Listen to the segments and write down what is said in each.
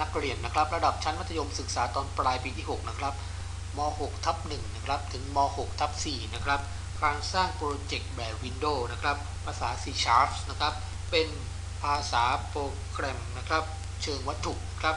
นักเรียนนะครับ ระดับชั้นมัธยมศึกษาตอนปลายปีที่ 6 นะครับม .6 ทับ1นะครับ ถึงม .6 ทับ4นะครับ การสร้างโปรเจกต์แบบ Windows นะครับ ภาษา C Sharp นะครับ เป็นภาษาโปรแกรมนะครับ เชิงวัตถุครับ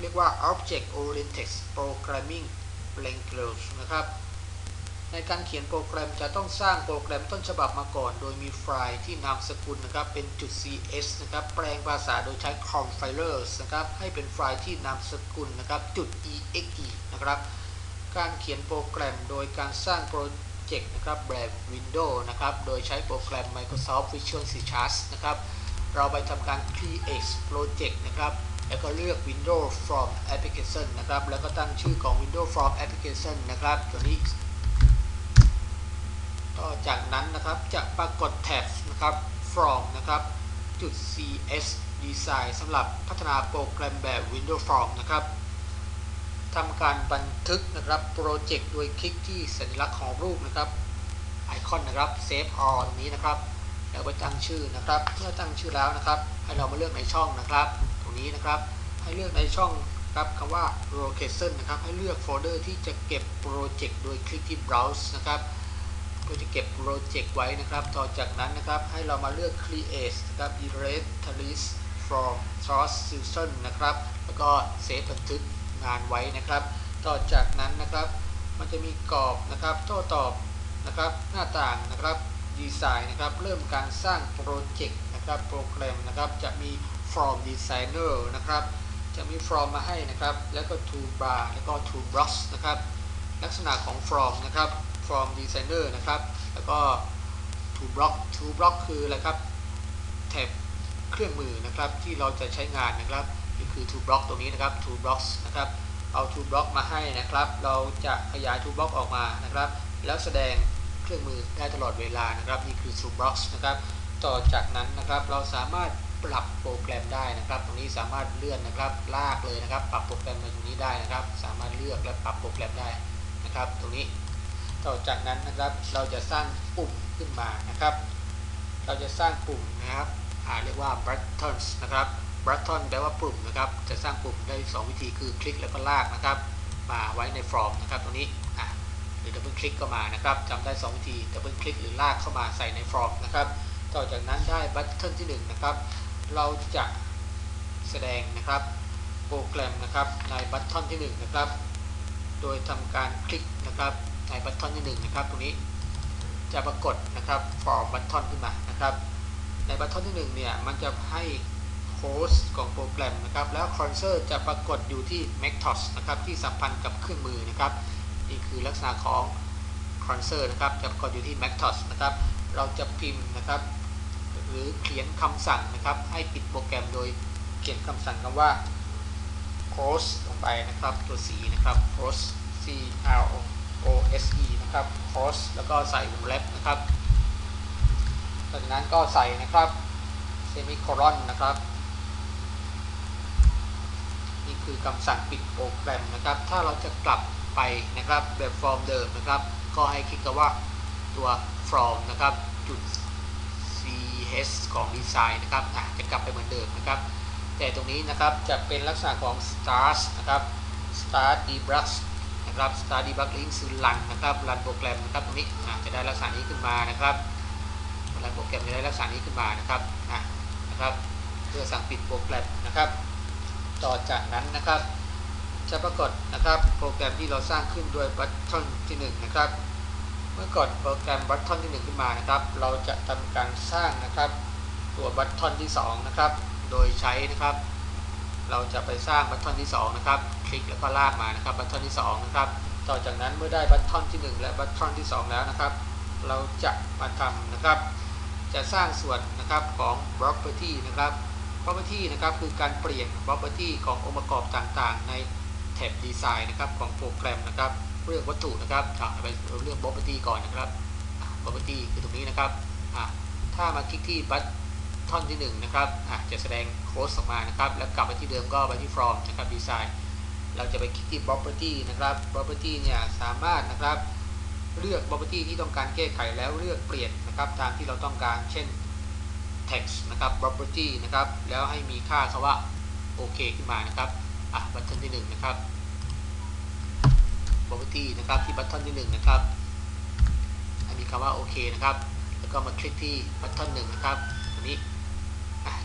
เรียกว่า Object Oriented Programming Language นะครับ ในการเขียนโปรแกรมจะต้องสร้างโปรแกรมต้นฉบับมาก่อน โดยมีไฟล์ที่นามสกุลนะครับเป็นจุด .cs นะครับแปลงภาษาโดยใช้ compilers นะครับให้เป็นไฟล์ที่นามสกุลนะครับจุด .exe นะครับการเขียนโปรแกรมโดยการสร้างโปรเจกต์นะครับแบบ Windows นะครับโดยใช้โปรแกรม Microsoft Visual C Sharp นะครับเราไปทำการ create project นะครับแล้วก็เลือก Windows from application นะครับแล้วก็ตั้งชื่อของ Windows from application นะครับตัวนี้ ต่อจากนั้นนะครับจะปรากฏแท็บนะครับ from นะครับจุด cs design สำหรับพัฒนาโปรแกรมแบบ Windows Form นะครับทำการบันทึกนะครับโปรเจกต์โดยคลิกที่สัญลักษณ์ของรูปนะครับไอคอนนะครับ Save All ตรงนี้นะครับแล้วไปตั้งชื่อนะครับ เมื่อตั้งชื่อแล้วนะครับ ให้เรามาเลือกในช่องนะครับ ตรงนี้นะครับ ให้เลือกในช่องครับคำว่า location นะครับ ให้เลือกโฟลเดอร์ที่จะเก็บโปรเจกต์โดยคลิกที่ browse นะครับ เพื่อจะเก็บโปรเจกต์ไว้นะครับ ต่อจากนั้นนะครับให้เรามาเลือก create นะครับ erase list from source session นะครับ แล้วก็เซฟบันทึกงานไว้นะครับ ต่อจากนั้นนะครับ มันจะมีกรอบนะครับโต้ตอบนะครับ หน้าต่างนะครับดีไซน์นะครับ เริ่มการสร้างโปรเจกต์นะครับโปรแกรมนะครับจะมี from designer นะครับ จะมี from มาให้นะครับ แล้วก็ toolbar แล้วก็ toolbox นะครับ ลักษณะของ from นะครับ from designer นะครับ แล้วก็ to block to block คืออะไรครับแท็บเครื่องมือนะครับที่เราจะใช้งานนะครับนี่คือ to block ตรงนี้นะครับ to blocks นะครับเอา to block มาให้นะครับ เราจะขยาย to block ออกมานะครับ แล้วแสดงเครื่องมือได้ตลอดเวลานะครับ นี่คือ to blocks นะครับต่อจากนั้นนะครับเราสามารถปรับโปรแกรมได้นะครับ ตรงนี้สามารถเลื่อนนะครับ ลากเลยนะครับ ปรับโปรแกรมมาตรงนี้ได้นะครับ สามารถเลือกและปรับโปรแกรมได้นะครับ ตรงนี้ ต่อจากนั้นนะครับเราจะสร้างปุ่มขึ้นมานะครับ เราจะสร้างปุ่มนะครับเรียกว่า buttons นะครับ button แปลว่าปุ่มนะครับ จะสร้างปุ่มได้ 2 วิธีคือคลิกแล้วก็ลากนะครับ มาไว้ใน from นะครับตรงนี้หรือ double คลิกก็มานะครับจำได้ 2 วิธี double คลิกหรือลากเข้ามาใส่ใน from นะครับ ต่อจากนั้นได้ button ที่ 1 นะครับ เราจะแสดงนะครับโปรแกรมนะครับใน button ที่ 1 นะครับ โดยทำการคลิกนะครับ ในบัตทอนที่ 1 นะครับ ตรงนี้จะปรากฏนะครับ for บัตทอนขึ้นมานะครับ ในบัตทอนที่ 1 เนี่ย มันจะให้โฮสต์ของโปรแกรมนะครับ แล้วคอนเซอร์จะปรากฏอยู่ที่ m a c t o s นะครับ ที่สัมพันธ์กับเครื่องมือนะครับ นี่คือลักษณะของคอนเซอร์นะครับ จะปรากฏอยู่ที่ m a c t o s นะครับ เราจะพิมพ์นะครับ หรือเขียนคำสั่งนะครับ ให้ปิดโปรแกรมโดยเขียนคำสั่งคำว่า close ลงไปนะครับ ตัว C นะครับ close C R O O S E นะครับ cross แล้วก็ใส่วงเล็บนะครับจากนั้นก็ใส่นะครับ semicolon นะครับ นี่คือคำสั่งปิดโปรแกรมนะครับ ถ้าเราจะกลับไปนะครับแบบฟอร์มเดิมนะครับ ก็ให้คลิกกับว่าตัว from นะครับจุด ch ของ design นะครับจะกลับไปเหมือนเดิมนะครับ แต่ตรงนี้นะครับจะเป็นลักษณะของ start นะครับ start debug นะครับ start debugging คือ run นะครับ run โปรแกรมนะครับตรงนี้จะได้ลักษณะนี้ขึ้นมานะครับ run โปรแกรมจะได้ลักษณะนี้ขึ้นมานะครับนะครับ เพื่อสั่งปิดโปรแกรมนะครับ ต่อจากนั้นนะครับ จะปรากฏนะครับโปรแกรมที่เราสร้างขึ้นด้วยบัตทอนที่1นะครับเมื่อกดโปรแกรมบัตทอนที่ 1 ขึ้นมานะครับ เราจะทำการสร้างนะครับ ตัวบัตทอนที่2นะครับ โดยใช้นะครับ เราจะไปสร้างบัตทอนที่ 2 นะครับ คลิกแล้วก็ลากมานะครับบัตทอนที่ 2 นะครับ ต่อจากนั้นเมื่อได้บัตทอนที่ 1 และบัตทอนที่ 2 แล้วนะครับ เราจะมาทำนะครับ จะสร้างส่วนนะครับของ property นะครับ property นะครับคือการเปลี่ยน property ขององค์ประกอบต่างๆ ในแท็บดีไซน์นะครับของโปรแกรมนะครับ เรื่องวัตถุนะครับไปเรื่อง property ก่อนนะครับ property คือตรงนี้นะครับถ้ามาคลิกที่บัต ท่อนที่1นะครับจะแสดงโค้ดออกมานะครับ แล้วกลับไปที่เดิมก็ไปที่ from นะครับ design เราจะไปคลิกที่ property นะครับ property เนี่ยสามารถนะครับเลือก property ที่ต้องการแก้ไขแล้วเลือกเปลี่ยนนะครับตามที่เราต้องการเช่น text นะครับ property นะครับแล้วให้มีค่าคำว่าโอเคขึ้นมานะครับอะบัตทอนที่หนึ่งนะครับ property นะครับที่บัตทอนที่หนึ่งนะครับให้มีคำว่าโอเคนะครับแล้วก็มาคลิกที่บัตทอนหนึ่งนะครับตัวนี้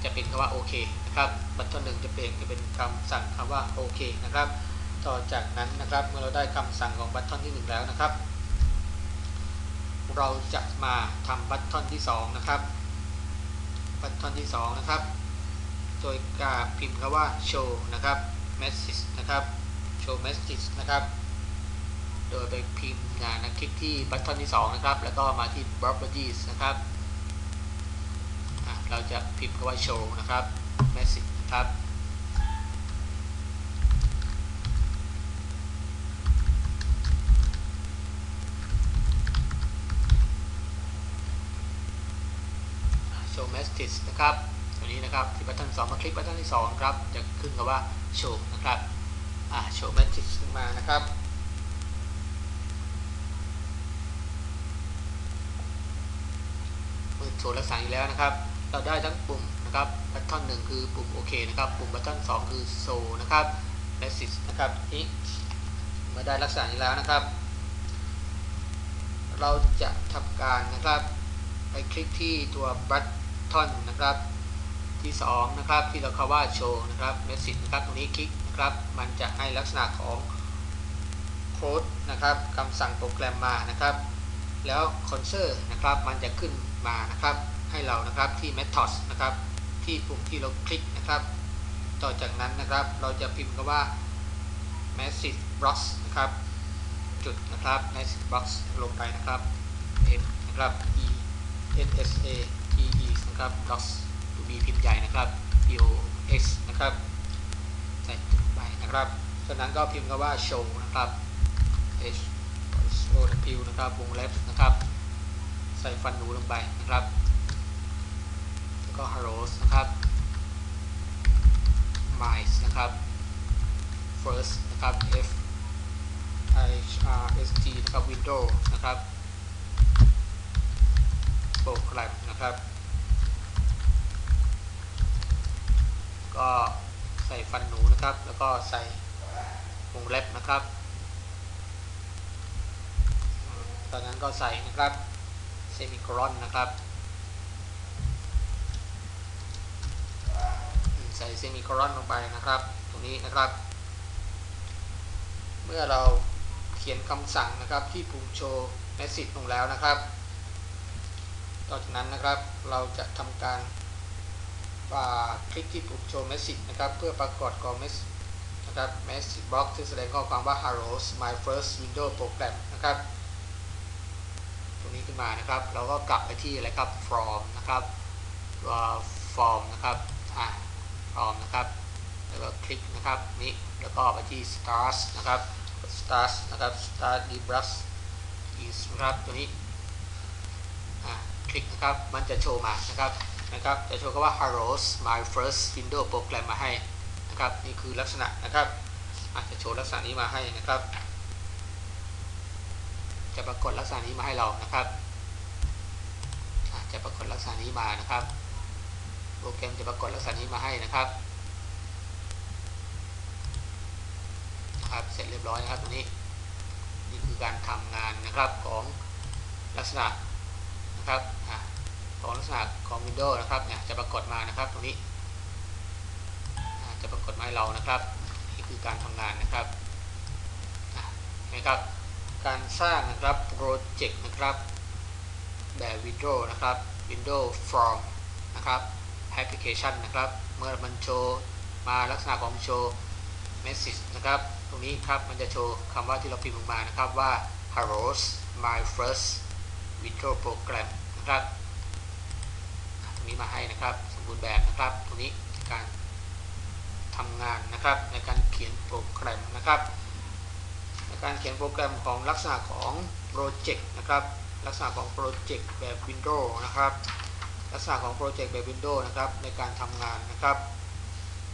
จะเป็นคำว่าโอเคนะครับบัตทอนหนึ่งจะเปลี่ยนจะเป็นคำสั่งคำว่าโอเคนะครับ ต่อจากนั้นนะครับเมื่อเราได้คำสั่งของบัตทอนที่หนึ่งแล้วนะครับ เราจะมาทำบัตทอนที่สองนะครับ บัตทอนที่สองนะครับ โดยการพิมพ์คำว่า show นะครับ message นะครับ show message นะครับโดยไปพิมพ์นะนะคลิกที่บัตทอนที่ 2 นะครับ แล้วก็มาที่ properties นะครับ เราจะพิมพ์คำว่า show นะครับ message นะครับ show message นะครับตัวนี้นะครับที่บัตทอน2มาคลิกบัตทอนที่2ครับ จะขึ้นกับว่า show นะครับอ่า show message มานะครับมือโชว์ลักษณะอีกแล้วนะครับ เราได้ทั้งปุ่มนะครับบัตทอนหนึ่งคือปุ่มโอเคนะครับ ปุ่มบัตทอนสองคือโซนะครับ message นะครับนี้เมื่อได้ลักษณะนี้แล้วนะครับ เราจะทำการนะครับไปคลิกที่ตัวบัตทอนนะครับที่2นะครับที่เราคาว่าโชว์นะครับ message นะครับตรงนี้คลิกนะครับมันจะให้ลักษณะของโค้ดนะครับคำสั่งโปรแกรมมานะครับ แล้วคอนเซอร์นะครับมันจะขึ้นมานะครับ ให้เรานะครับที่ methods นะครับที่ปุ่มที่เราคลิกนะครับ ต่อจากนั้นนะครับเราจะพิมพ์คำว่า message box นะครับจุดนะครับ message box ลงไปนะครับ m นะครับ e n s a t e นะครับ box ตัว b พิมพ์ใหญ่นะครับ p o x นะครับใส่จุดไปนะครับจากนั้นก็พิมพ์คำว่า show นะครับ h o w นะครับวงเล็บนะครับ ใส่ฟันหนูลงไปนะครับ แล้วก็ hello นะครับ mice นะครับ first นะครับ f i r s t นะครับ window นะครับ โปรแกรมนะครับ ก็ใส่ฟันหนูนะครับ แล้วก็ใส่วงเล็บนะครับตอนนั้นก็ใส่นะครับเซมิโครอนนะครับ ใส่ เซมิโครอนลงไปนะครับ ตรงนี้นะครับ เมื่อเราเขียนคำสั่งนะครับที่ปุ่มโชว์เมสซิจลงแล้วนะครับ ต่อจากนั้นนะครับเราจะทำการคลิกที่ปุ่มโชว์เมสซิจนะครับ เพื่อปรากฏกองเมสนะครับ message box ที่แสดงข้อความว่า hello my first window program นะครับ ตรงนี้ขึ้นมานะครับ เราก็กลับไปที่อะไรครับ from นะครับตัว form นะครับอ่า from นะครับ แล้วก็คลิกนะครับนี้แล้วก็ไปที่ start นะครับ start นะครับ start debug is นะครับตัวนี้อ่าคลิกนะครับมันจะโชว์มานะครับนะครับจะโชว์คำว่า hello my first window program มาให้นะครับนี่คือลักษณะนะครับอาจจะโชว์ลักษณะนี้มาให้นะครับ จะปรากฏลักษณะนี้มาให้เรานะครับ จะปรากฏลักษณะนี้มานะครับ โปรแกรมจะปรากฏลักษณะนี้มาให้นะครับครับเสร็จเรียบร้อยนะครับตรงนี้นี่คือการทำงานนะครับของลักษณะนะครับของลักษณะของ Windows นะครับเนี่ยจะปรากฏมานะครับตรงนี้จะปรากฏมาให้เรานะครับนี่คือการทำงานนะครับนะครับ การสร้างนะครับโปรเจกต์นะครับแบบ Windows นะครับ Windows Form นะครับ Application นะครับ เมื่อมันโชว์มาลักษณะของโชว์ Message นะครับ ตรงนี้ครับมันจะโชว์คำว่าที่เราพิมพ์ลงมานะครับว่า Hello my first window program นะครับตรงนี้มาให้นะครับ สมบูรณ์แบบนะครับ ตรงนี้การทำงานนะครับในการเขียนโปรแกรมนะครับในการเขียนโปรแกรมของลักษณะของโปรเจกต์นะครับ ลักษณะของโปรเจกต์แบบ Windows นะครับ ลักษณะของโปรเจกต์แบบ Windows นะครับในการทำงานนะครับ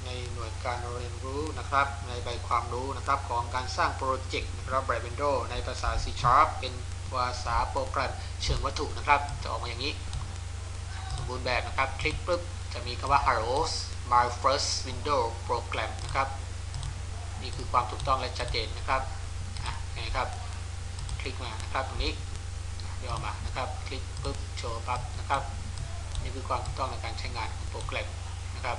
ในหน่วยการเรียนรู้นะครับ ในใบความรู้นะครับของการสร้างโปรเจกต์นะครับแบบ Windows ในภาษา C Sharp เป็นภาษาโปรแกรมเชิงวัตถุนะครับ จะออกมาอย่างนี้ สมบูรณ์แบบนะครับ คลิกปุ๊บจะมีคำว่า Hello my first window program นะครับ นี่คือความถูกต้องและชัดเจนนะครับอะไงครับคลิกมานะครับตรงนี้ย่อมานะครับ คลิกปุ๊บโชว์ปั๊บนะครับ นี่คือความถูกต้องในการใช้งานของโปรแกรมนะครับ